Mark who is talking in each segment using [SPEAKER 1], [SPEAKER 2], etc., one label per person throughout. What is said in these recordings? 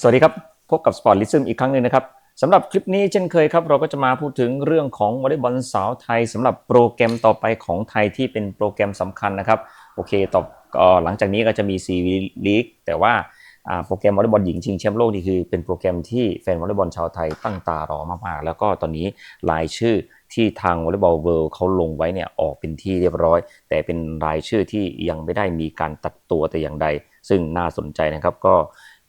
[SPEAKER 1] สวัสดีครับ พบกับ Sport l i s m อีกครั้งหนึ่งนะครับสำหรับคลิปนี้เช่นเคยครับ เราก็จะมาพูดถึงเรื่องของวอลเลย์บอลสาวไทยสำหรับโปรแกรมต่อไปของไทยที่เป็นโปรแกรมสำคัญนะครับ โอเคต่อหลังจากนี้ก็จะมี CV League แต่ว่าอ่าโปรแกรมวอลเลย์บอลหญิงชิงแชมป์โลกนี่คือเป็นโปรแกรมที่แฟนวอลเลย์บอลชาวไทยตั้งตารอมากๆ แล้วก็ตอนนี้รายชื่อที่ทางวอลเลย์บอลเวิลด์เขาลงไว้เนี่ยออกเป็นที่เรียบร้อย แต่เป็นรายชื่อที่ยังไม่ได้มีการตัดตัวแต่อย่างใด ซึ่งน่าสนใจนะครับก็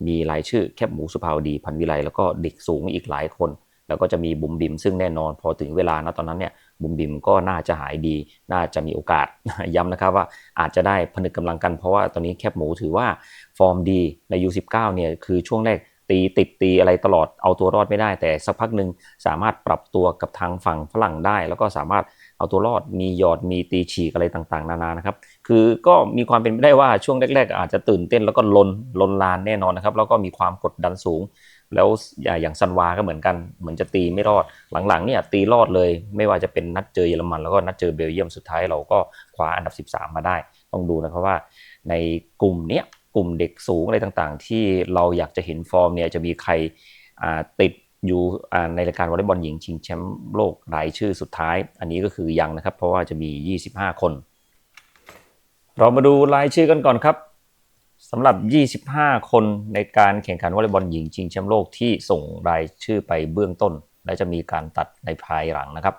[SPEAKER 1] มีรายชื่อแคบหมูสุภาวดีพันวิไลแล้วก็เด็กสูงอีกหลายคน แล้วก็จะมีบุ๋มบิม ซึ่งแน่นอนพอถึงเวลานะตอนนั้นเนี่ยบุ๋มบิมก็น่าจะหายดี น่าจะมีโอกาสย้ำนะครับว่าอาจจะได้ผนึกกำลังกันเพราะว่าตอนนี้แคบหมูถือว่าฟอร์มดีใน U19 เนี่ยคือช่วงแรกตีติดตีอะไรตลอดเอาตัวรอดไม่ได้ แต่สักพักหนึ่งสามารถปรับตัวกับทางฝั่งฝรั่งได้ แล้วก็สามารถ เอาตัวรอดมีหยอดมีตีฉีกอะไรต่างๆ นานานะครับ คือก็มีความเป็นไปได้ว่าช่วงแรก ๆ อาจจะตื่นเต้นแล้วก็ลนลนลานแน่นอนนะครับ แล้วก็มีความกดดันสูง แล้วอย่างซันวาก็เหมือนกัน เหมือนจะตีไม่รอดหลังๆเนี่ยตีรอดเลย ไม่ว่าจะเป็นนัดเจอเยอรมัน แล้วก็นัดเจอเบลเยียมสุดท้ายเราก็คว้าอันดับ 13 มาได้ ต้องดูนะครับว่า ในกลุ่มเนี้ยกลุ่มเด็กสูงอะไรต่างๆ ที่เราอยากจะเห็นฟอร์มเนี่ยจะมีใครติด อยู่ในรายการวอลเลย์บอลหญิงชิงแชมป์โลกรายชื่อสุดท้าย อันนี้ก็คือยังนะครับ เพราะว่าจะมี 25 คน เรามาดูรายชื่อกันก่อนครับสำหรับ 25 คนในการแข่งขันวอลเลย์บอลหญิงชิงแชมป์โลกที่ส่งรายชื่อไปเบื้องต้น และจะมีการตัดในภายหลังนะครับ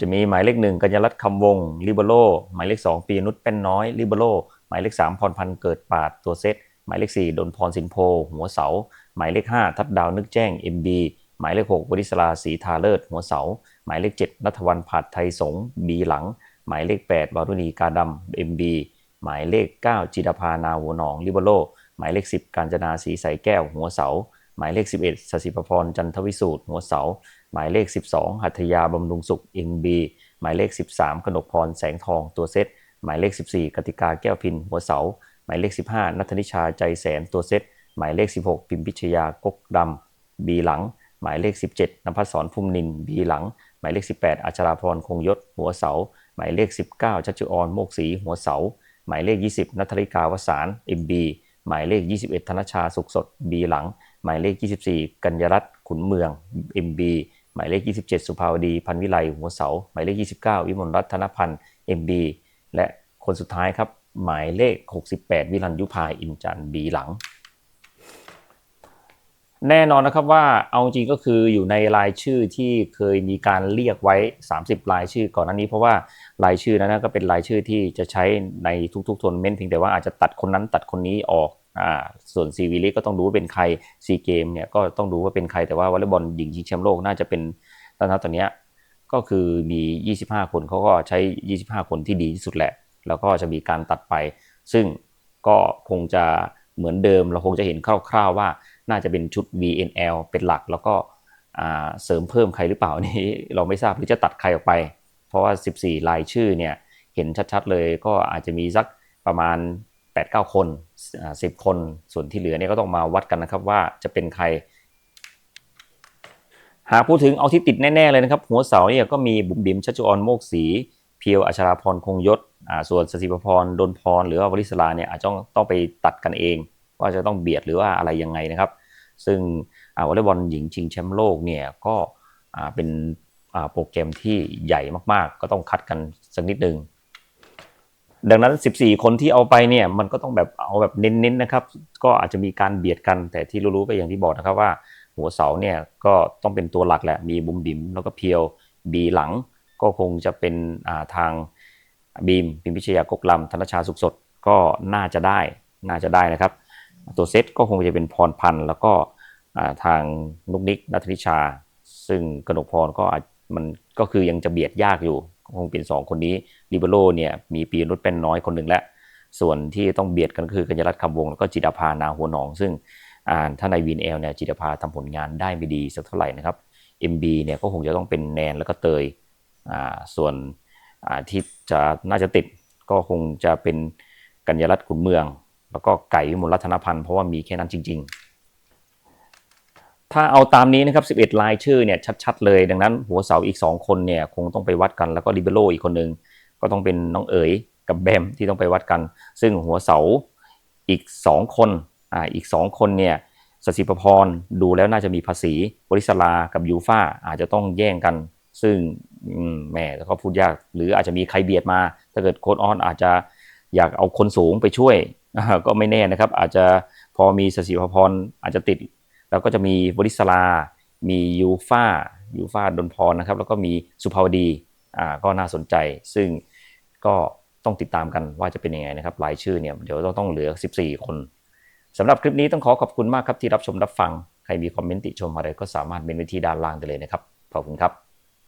[SPEAKER 1] จะมีหมายเลขหนึ่งกัญญรัตน์คำวงลิเบโรหมายเลขสองปีนุชเป็นน้อยลิเบโรหมายเลขสามพรพันธ์เกิดปาดตัวเซต หมายเลขสี่ดนพรสินโพ หัวเสา หมายเลขห้าทัดดาวนึกแจ้ง MB หมายเลขหกวริศราศรีทาเลิศหัวเสา หมายเลขเจ็ดนัทวันผาดไทยสงบีหลัง หมายเลขแปดวารุณีกาดำ MB หมายเลข 9 จิดาภานาหัวหนองลิเบโรหมายเลข 10 กาญจนาสีใสแก้วหัวเสา หมายเลข 11สศิปพรจันทวิสูตรหัวเสา หมายเลข 12 หัตถยาบำรุงสุขเอ็มบีหมายเลข 13 กนกพรแสงทองตัวเซตหมายเลข 14 กติกาแก้วพินหัวเสา หมายเลข 15 นัทนิชาใจแสนตัวเซตหมายเลข 16 พิมพิชยากกดำบีหลัง หมายเลข 17นภัสสรภูมินินบีหลัง หมายเลข 18 อัชราพรคงยศหัวเสา หมายเลข 19 ชัชจุออนโมกศรีหัวเสา หมายเลข 20 นัทริกาวสาร MB หมายเลข 21 ธนชาสุขสด B หลัง หมายเลข 24 กัญญรัตน์ขุนเมือง MB หมายเลข 27 สุภาวดี พันวิไลหัวเสา หมายเลข 29 วิมลรัตนพันธ์ MB และคนสุดท้ายครับ หมายเลข 68 วิรันยุพายอินจัน B หลัง แน่นอนนะครับว่าเอาจริงก็คืออยู่ในรายชื่อที่เคยมีการเรียกไว้ 30 รายชื่อก่อนหน้านี้เพราะว่ารายชื่อนั้นก็เป็นรายชื่อที่จะใช้ในทุกๆทัวร์นาเมนต์เพียงแต่ว่าอาจจะตัดคนนั้นตัดคนนี้ออกอ่าส่วนซีวีลีก็ต้องดูว่าเป็นใครซีเกมเนี่ยก็ต้องดูว่าเป็นใครแต่ว่าวอลเลย์บอลหญิงชิงแชมป์โลกน่าจะเป็นตอนนี้ตอนนี้ก็คือมี 25 คนเขาก็ใช้ 25 คนที่ดีที่สุดแหละ แล้วก็จะมีการตัดไป ซึ่งก็คงจะเหมือนเดิม เราคงจะเห็นคร่าวๆว่าน่าจะเป็นชุด VNL เป็นหลักแล้วก็เสริมเพิ่มใครหรือเปล่านี่เราไม่ทราบหรือจะตัดใครออกไป เพราะว่า 14 รายชื่อเนี่ยเห็นชัดๆเลยก็อาจจะมีสักประมาณ 8-9 คน 10 คน ส่วนที่เหลือเนี่ยก็ต้องมาวัดกันนะครับว่าจะเป็นใคร หากพูดถึงเอาที่ติดแน่ ๆ เลยนะครับ หัวเสาเนี่ยก็มีบุ๋มบิมชัชออนโมกศรีเพียวอัชราพรคงยศ ส่วนสศิปพรดนพร หรือว่าวริศราเนี่ยอาจจะต้องไปตัดกันเอง ว่าจะต้องเบียดหรือว่าอะไรยังไงนะครับ ซึ่งวอลเลย์บอลหญิงชิงแชมป์โลกเนี่ยก็เป็นโปรแกรมที่ใหญ่มากๆ ก็ต้องคัดกันสักนิดนึงดังนั้น 14 คนที่เอาไปเนี่ยมันก็ต้องแบบเอาแบบเน้นๆนะครับ ก็อาจจะมีการเบียดกันแต่ที่รู้ๆไปอย่างที่บอกนะครับว่า หัวเสาเนี่ยก็ต้องเป็นตัวหลักแหละมีบุมบิมแล้วก็เพียวบีหลัง ก็คงจะเป็นทาง บีมพิมพิชยากกลำธนชาสุขสดก็น่าจะได้น่าจะได้นะครับ ตัวเซตก็คงจะเป็นพรพันธ์แล้วก็ทางนุกนิกนัทนิชา ซึ่งกนกพรก็มันก็คือยังจะเบียดยากอยู่ คงเป็น 2 คนนี้ลิเบโรเนี่ยมีปีนุชเป็นน้อยคนหนึ่งและส่วนที่ต้องเบียดกันก็คือกัญญรัตน์คำวงแล้วก็จิตาภานาหัวหนอง ซึ่งถ้าในวีนเอลเนี่ยจิตาภาทำผลงานได้ไม่ดีสักเท่าไหร่นะครับ MB เนี่ยก็คงจะต้องเป็นแนนแล้วก็เตยส่วน ที่จะน่าจะติดก็คงจะเป็นกัญญรัตน์ขุนเมือง แล้วก็ไก่วิมลรัตนพันธ์เพราะว่ามีแค่นั้นจริง ๆ ถ้าเอาตามนี้นะครับ 11 ลายชื่อเนี่ยชัดๆ เลย ดังนั้นหัวเสาอีก 2 คนเนี่ยคงต้องไปวัดกันแล้วก็ลิเบโรอีกคนนึงก็ต้องเป็นน้องเอ๋ยกับแบมที่ต้องไปวัดกัน ซึ่งหัวเสาอีก 2 คนอ่าอีก 2 คนเนี่ยสสิประพรดูแล้วน่าจะมีภาษีบริสลากับยูฟ่าอาจจะต้องแย่งกัน ซึ่ง แหมแล้วก็พูดยาก หรืออาจจะมีใครเบียดมา ถ้าเกิดโค้ดออนอาจจะอยากเอาคนสูงไปช่วย ก็ไม่แน่นะครับ อาจจะพอมีสสิปพรอาจจะติด แล้วก็จะมีบริสลา มียูฟ่ายูฟ่าดนพรนะครับ แล้วก็มีสุภาวดีอ่าก็น่าสนใจ ซึ่งก็ต้องติดตามกันว่าจะเป็นยังไงนะครับรายชื่อเนี่ยเดี๋ยวต้องต้องเหลือ 14 คนสำหรับคลิปนี้ต้องขอขอบคุณมากครับที่รับชมรับฟัง ใครมีคอมเมนต์ติชมอะไรก็สามารถเมนไว้ที่ด้านล่างได้เลยนะครับ ขอบคุณครับ